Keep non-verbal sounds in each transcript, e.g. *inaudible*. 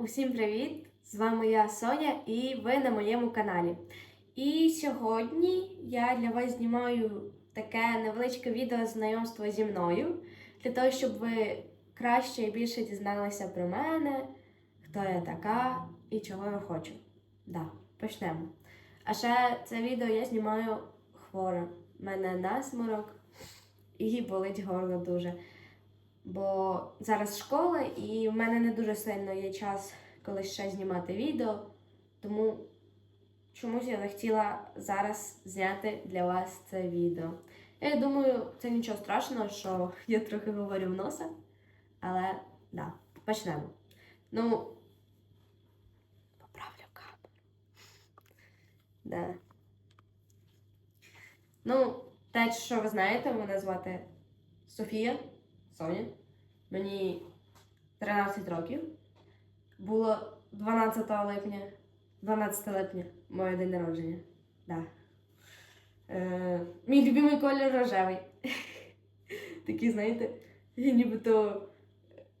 Усім привіт! З вами я Соня і ви на моєму каналі. І сьогодні я для вас знімаю таке невеличке відео знайомства зі мною, для того, щоб ви краще і більше дізналися про мене, хто я така і чого я хочу. Да, почнемо. А ще це відео я знімаю хвора. У мене насморок і болить горло дуже. Бо зараз школа, і в мене не дуже сильно є час колись ще знімати відео. Тому чомусь я захотіла зараз зняти для вас це відео. Я думаю, це нічого страшного, що *laughs* я трохи говорю в носа. Але да, почнемо. Ну, поправлю камеру. *laughs* Да. Ну, те, що ви знаєте, мене звати Софія. Соня. Мені 13 років. Було 12 липня. 12 липня моє день народження. Да. Е, мій любимий колір рожевий. *laughs* Такий, знаєте, нібито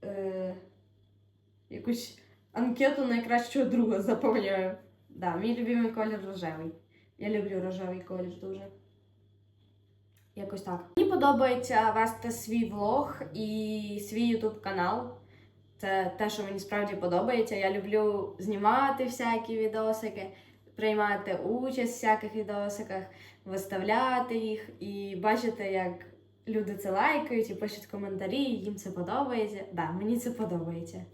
е, якусь анкету найкращого друга заповняю. Да, мій любимий колір рожевий. Я люблю рожевий колір дуже. Якось так. Мені подобається вести свій влог і свій ютуб канал. Це те, що мені справді подобається. Я люблю знімати всякі відосики, приймати участь в всяких відосиках, виставляти їх і бачити, як люди це лайкають і пишуть коментарі, і їм це подобається. Да, мені це подобається.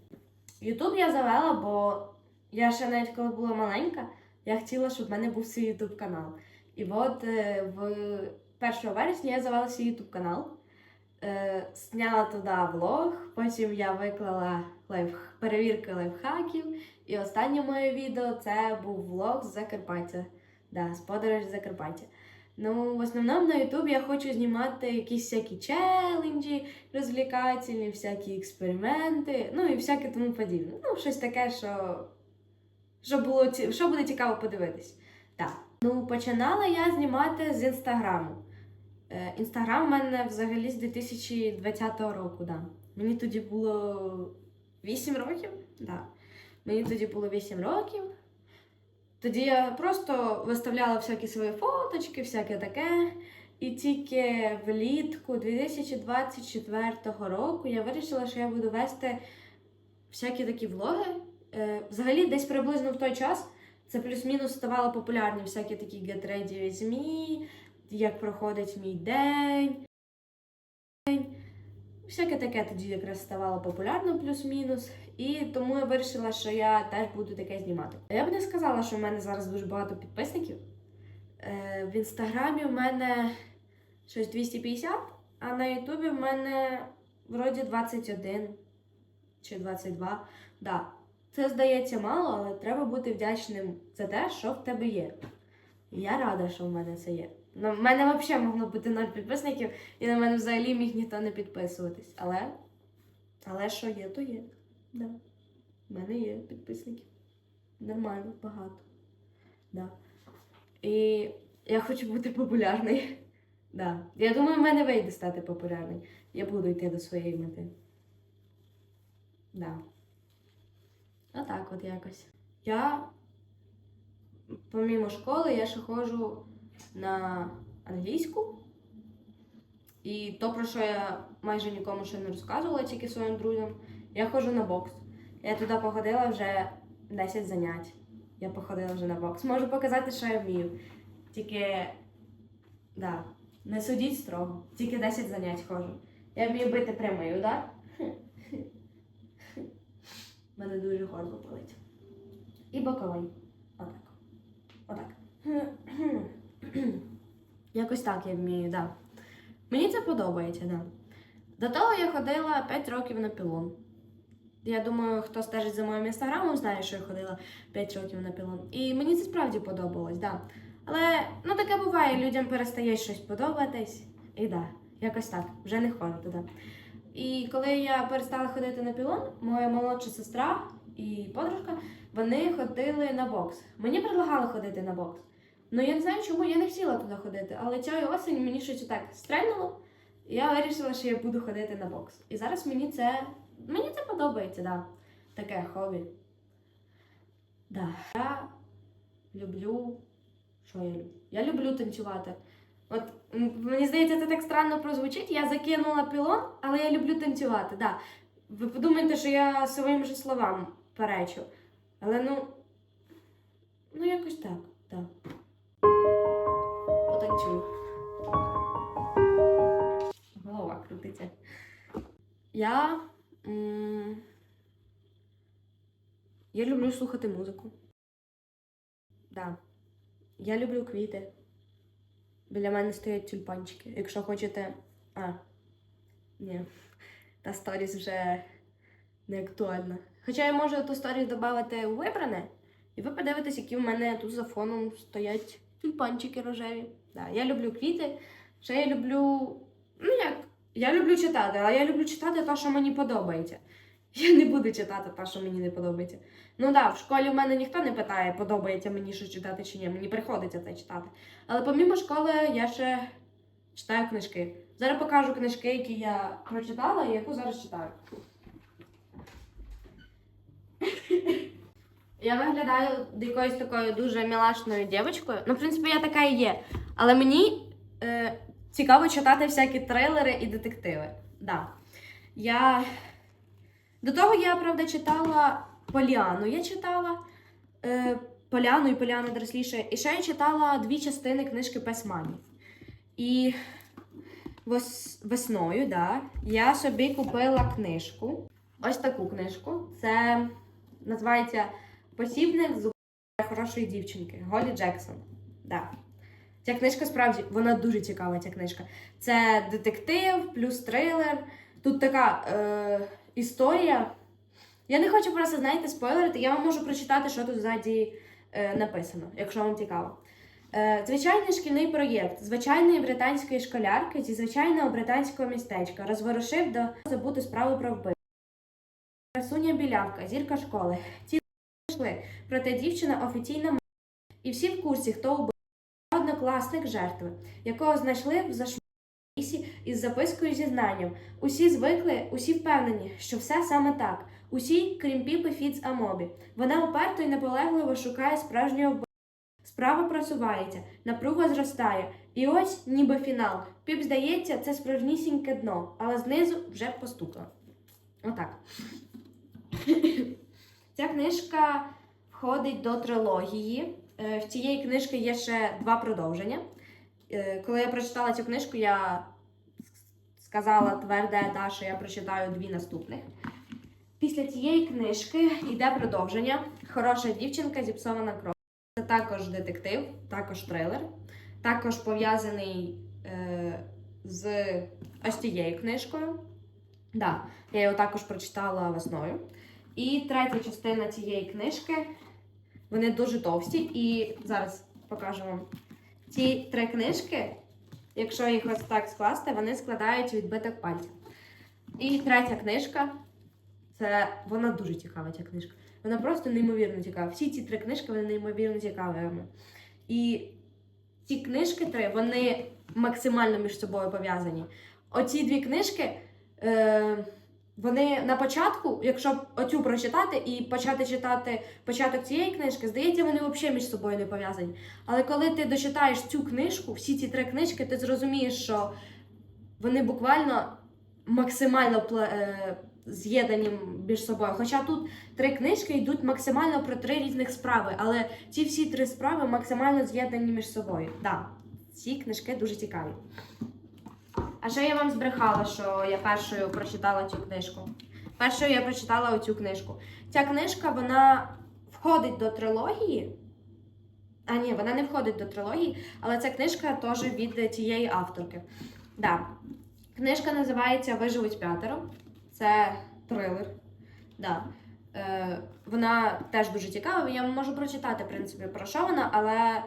Ютуб я завела, бо я ще навіть коли була маленька, я хотіла, щоб в мене був свій ютуб канал. І от е, в 1 вересня я завела свій ютуб канал. Е, Зняла туди влог, потім я виклала лайф... перевірки лайфхаків. І останнє моє відео це був влог з Закарпаття. Да, з подорожі Закарпаття. Ну, в основному на Ютубі я хочу знімати якісь всякі челенджі, розвлікательні, всякі експерименти, ну і всяке тому подібне. Ну, щось таке, що, що, було, що буде цікаво подивитись. Так. Ну, починала я знімати з інстаграму. Е, Інстаграм в мене взагалі з 2020 року, да. Мені тоді було 8 років. Да. Мені тоді було 8 років. Тоді я просто виставляла всякі свої фоточки, всяке таке. І тільки влітку 2024 року я вирішила, що я буду вести всякі такі влоги. Е, Взагалі, десь приблизно в той час це плюс-мінус ставало популярні всякі такі with me, як проходить мій день. Всяке таке тоді якраз ставало популярно плюс-мінус. І тому я вирішила, що я теж буду таке знімати. Я б не сказала, що в мене зараз дуже багато підписників. Е, в інстаграмі в мене щось 250, а на Ютубі в мене вроді 21 чи 22. Да. Це здається мало, але треба бути вдячним за те, що в тебе є. Я рада, що в мене це є. Ну, в мене взагалі могло бути 0 підписників, і на мене взагалі міг ніхто не підписуватись. Але, але що є, то є. Да. В мене є підписники. Нормально, багато. Да. І я хочу бути популярною. *laughs* Да. Я думаю, в мене вийде стати популярною. Я буду йти до своєї мети. Да. Отак от якось. Я, помімо школи, я ще ходжу на англійську. І то, про що я майже нікому ще не розказувала, тільки своїм друзям, я ходжу на бокс. Я туди походила вже 10 занять. Я походила вже на бокс. Можу показати, що я вмію. Тільки, да, не судіть строго. Тільки 10 занять ходжу. Я вмію бити прямий удар. Мене дуже горло болить. І боковий. Отак. Отак. *clears throat* Якось так я вмію, да. Мені це подобається, да. До того я ходила 5 років на пілон. Я думаю, хто стежить за моїм інстаграмом, знає, що я ходила 5 років на пілон. І мені це справді подобалось, да. Але ну таке буває, людям перестає щось подобатись. І да, якось так, вже не ходжу туди. І коли я перестала ходити на пілон, моя молодша сестра і подружка, вони ходили на бокс. Мені предлагали ходити на бокс. Ну я не знаю, чому я не хотіла туди ходити, але цієї осені мені щось так стрельнуло, і я вирішила, що я буду ходити на бокс. І зараз мені це мені це подобається, да. Таке хобі. Да. Я люблю. Що я люблю? Я люблю танцювати. От мені здається, це так странно прозвучить. Я закинула пілон, але я люблю танцювати. Да. Ви подумаєте, що я своїм же словам перечу. Але ну. Ну, якось так, так. Потанцюю. Голова крутиться. Я. Я люблю слухати музику. Да. Я люблю квіти. Біля мене стоять тюльпанчики. Якщо хочете. А. Ні. Та сторіс вже не актуальна. Хоча я можу ту сторіс додати у вибране, і ви подивитесь, які в мене тут за фоном стоять тюльпанчики рожеві. Да, я люблю квіти. Ще я люблю. Ну як? Я люблю читати, але я люблю читати те, що мені подобається. Я не буду читати те, що мені не подобається. Ну да, в школі в мене ніхто не питає, подобається мені що читати чи ні. Мені приходиться це читати. Але помімо школи я ще читаю книжки. Зараз покажу книжки, які я прочитала і яку зараз читаю. Я виглядаю якоюсь такою дуже мілашною дівчинкою. Ну, в принципі, я така і є. Але мені е, цікаво читати всякі трилери і детективи. Да. Я... До того я, правда, читала Поліану. Я читала е, Поляну і Поляну доросліше. І ще я читала дві частини книжки Пес. І вес, весною, да, я собі купила книжку. Ось таку книжку. Це називається Посібник з хорошої дівчинки Голі Джексон. Да. Ця книжка справді вона дуже цікава. Ця книжка. Це детектив плюс трилер. Тут така е, історія. Я не хочу просто, знаєте, спойлерити. Я вам можу прочитати, що тут ззаді е, написано, якщо вам цікаво. Е, Звичайний шкільний проєкт звичайної британської школярки зі звичайного британського містечка розворушив до забути справу про вбивство. Красуня білявка, зірка школи. Ці йшли, проте дівчина офіційно і всі в курсі, хто убив однокласник жертви, якого знайшли в зашмі із запискою зізнанням. Усі звикли, усі впевнені, що все саме так. Усі, крім Піпи Фіц Амобі. Вона уперто і наполегливо шукає справжнього вбивця. Справа просувається, напруга зростає. І ось ніби фінал. Піп здається, це справжнісіньке дно, але знизу вже постукало. Отак. Ця книжка входить до трилогії. Е, В цієї книжки є ще два продовження. Е, Коли я прочитала цю книжку, я сказала тверде, да, що я прочитаю дві наступних. Після цієї книжки йде продовження. Хороша дівчинка зіпсована кров. Це також детектив, також трилер, також пов'язаний е, з ось цією книжкою. Да, я його також прочитала весною. І третя частина цієї книжки. Вони дуже товсті, і зараз покажу вам. Ці три книжки, якщо їх ось так скласти, вони складають відбиток пальця. І третя книжка це вона дуже цікава, ця книжка. Вона просто неймовірно цікава. Всі ці три книжки вони неймовірно цікавими. І ці книжки три, вони максимально між собою пов'язані. Оці дві книжки. Е, вони на початку, якщо оцю прочитати і почати читати початок цієї книжки, здається, вони взагалі між собою не пов'язані. Але коли ти дочитаєш цю книжку, всі ці три книжки, ти зрозумієш, що вони буквально максимально е, з'єднані між собою. Хоча тут три книжки йдуть максимально про три різних справи, але ці всі три справи максимально з'єднані між собою. Так, ці книжки дуже цікаві. А ще я вам збрехала, що я першою прочитала цю книжку. Першою я прочитала оцю книжку. Ця книжка вона входить до трилогії. А ні, вона не входить до трилогії, але ця книжка теж від тієї авторки. Да. Книжка називається Виживуть п'ятеро. Це трилер. Да. Е, вона теж дуже цікава. Я можу прочитати, в принципі, про що вона, але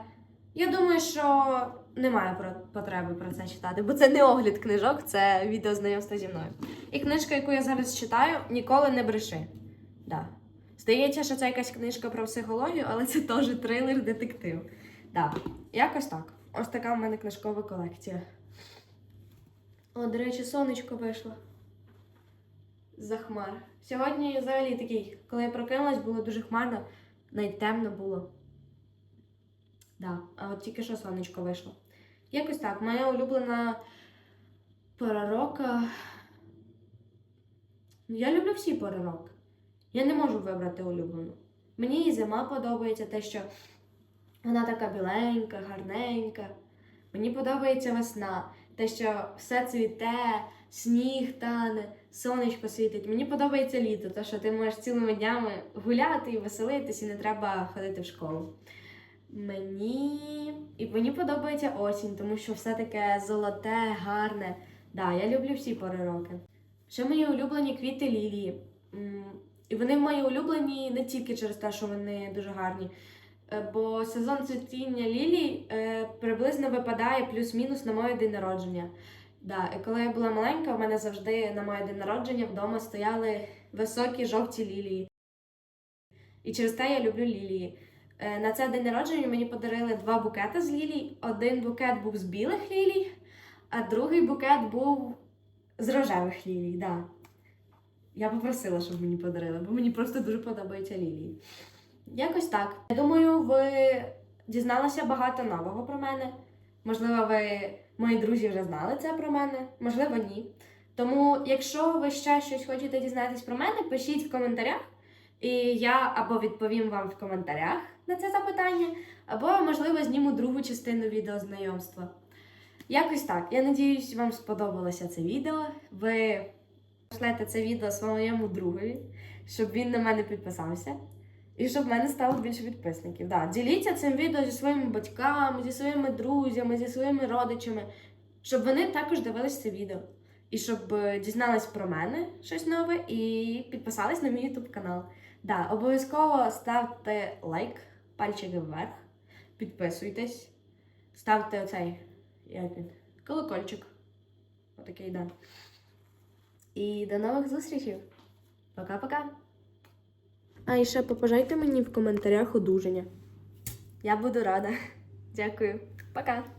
я думаю, що немає потреби про це читати, бо це не огляд книжок, це відео знайомства зі мною. І книжка, яку я зараз читаю, ніколи не бреши. Да. Здається, що це якась книжка про психологію, але це теж трилер детектив. Да. Якось так. Ось така в мене книжкова колекція. О, до речі, сонечко вийшло. За хмар. Сьогодні взагалі такий, коли я прокинулась, було дуже хмарно. навіть темно було. Да, а от тільки що сонечко вийшло. Якось так, моя улюблена пора. Ну, Я люблю всі пори. Я не можу вибрати улюблену. Мені і зима подобається те, що вона така біленька, гарненька. Мені подобається весна, те, що все цвіте, сніг тане, сонечко світить. Мені подобається літо, те, що ти можеш цілими днями гуляти і веселитись, і не треба ходити в школу. Мені і мені подобається осінь, тому що все таке золоте, гарне. Да, я люблю всі пори роки. Ще мої улюблені квіти лілії. І вони мої улюблені не тільки через те, що вони дуже гарні. Е, Бо сезон цвітіння лілій е, приблизно випадає плюс-мінус на моє день народження. Да, і коли я була маленька, в мене завжди на моє день народження вдома стояли високі жовті лілії. І через те я люблю лілії. Е, На це день народження мені подарили два букети з лілій. Один букет був з білих лілій, а другий букет був з рожевих лілій. Да. Я попросила, щоб мені подарили, бо мені просто дуже подобаються лілії. Якось так. Я думаю, ви дізналися багато нового про мене. Можливо, ви, мої друзі, вже знали це про мене, можливо, ні. Тому, якщо ви ще щось хочете дізнатись про мене, пишіть в коментарях. І я або відповім вам в коментарях на це запитання, або, можливо, зніму другу частину відео знайомства. Якось так. Я надіюсь, вам сподобалося це відео. Ви пошлете це відео своєму другові, щоб він на мене підписався. І щоб в мене стало більше підписників. Да, діліться цим відео зі своїми батьками, зі своїми друзями, зі своїми родичами, щоб вони також дивились це відео. І щоб е, дізнались про мене щось нове і підписались на мій YouTube канал. Да, обов'язково ставте лайк, пальчики вверх, підписуйтесь, ставте оцей як він, колокольчик. Отакий, да. І до нових зустрічей. Пока-пока. А ще побажайте мені в коментарях одужання. Я буду рада. Дякую. Пока.